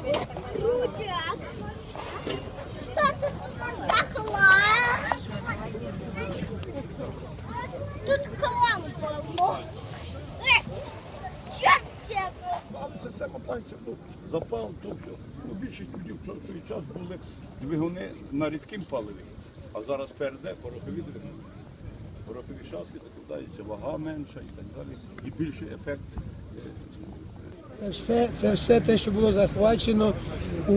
Тут у нас за класс? Тут запал, то. Ну, більшість тоді в той час були двигуни на рідким паливі, а зараз ПРД, порохові двигуни. Порохові шаски закладаються, вага менша і так далі. І більший ефект. Це все, це все те, що було захвачено у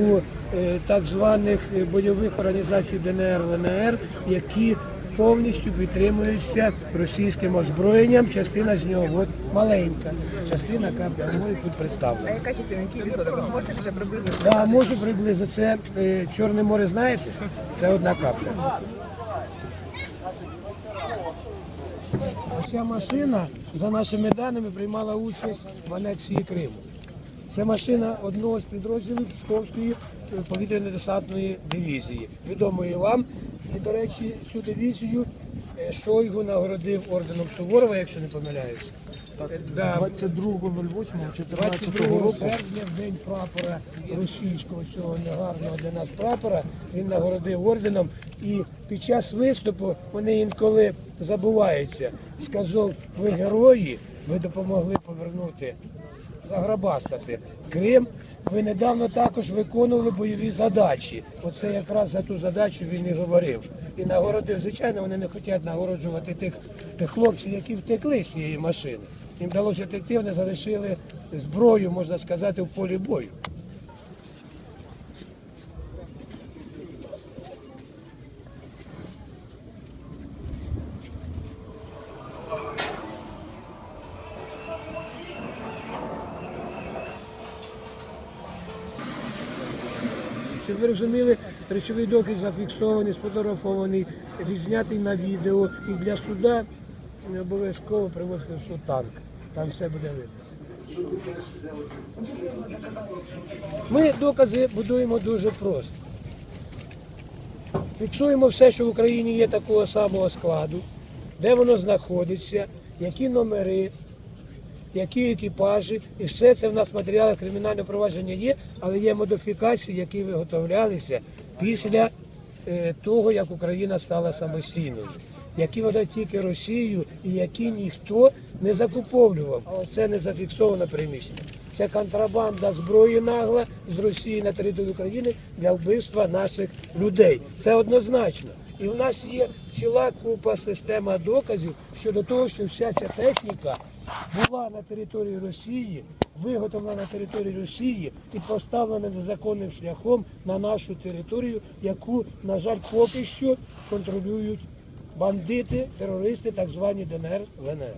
е, так званих е, бойових організацій ДНР ЛНР, які повністю підтримуються російським озброєнням. Частина з нього от маленька, частина капля моря тут А яка частина, який відсоток? Можете вже приблизно? Да, можу приблизно. Це е, Чорне море, знаєте? Це одна капля. Ця машина, за нашими даними, приймала участь в анексії Криму. Це машина одного з підрозділів Псковської е, повітряно-десантної дивізії. Відомої вам. І, до речі, цю дивізію е, Шойгу нагородив орденом Суворова, якщо не помиляюся. Е, да, 22.08.14 22 року серпня, в день прапора російського цього негарного для нас прапора, він нагородив орденом. І під час виступу вони інколи забуваються. Сказав, ви герої, ви допомогли повернути, заграбастати Крим. Ви недавно також виконували бойові задачі. Оце якраз за ту задачу він і говорив. І нагородив. Звичайно, вони не хочуть нагороджувати тих, тих хлопців, які втекли з цієї машини. Їм вдалося втекти, вони залишили зброю, можна сказати, в полі бою. Щоб ви розуміли, речовий доказ зафіксований, сфотографований, відзнятий на відео. І для суда не обов'язково привозити в суд танк. Там все буде видно. Ми докази будуємо дуже просто. Фіксуємо все, що в Україні є такого самого складу, де воно знаходиться, які номери, які екіпажі, і все це в нас в матеріалах кримінального провадження є, але є модифікації, які виготовлялися після е, того, як Україна стала самостійною, які вона тільки Росією і які ніхто не закуповлював. А оце не зафіксовано приміщення. Це контрабанда зброї нагла з Росії на територію України для вбивства наших людей. Це однозначно. І в нас є ціла купа система доказів щодо того, що вся ця техніка була на території Росії, виготовлена на території Росії і поставлена незаконним шляхом на нашу територію, яку, на жаль, поки що контролюють бандити, терористи, так звані ДНР, ЛНР.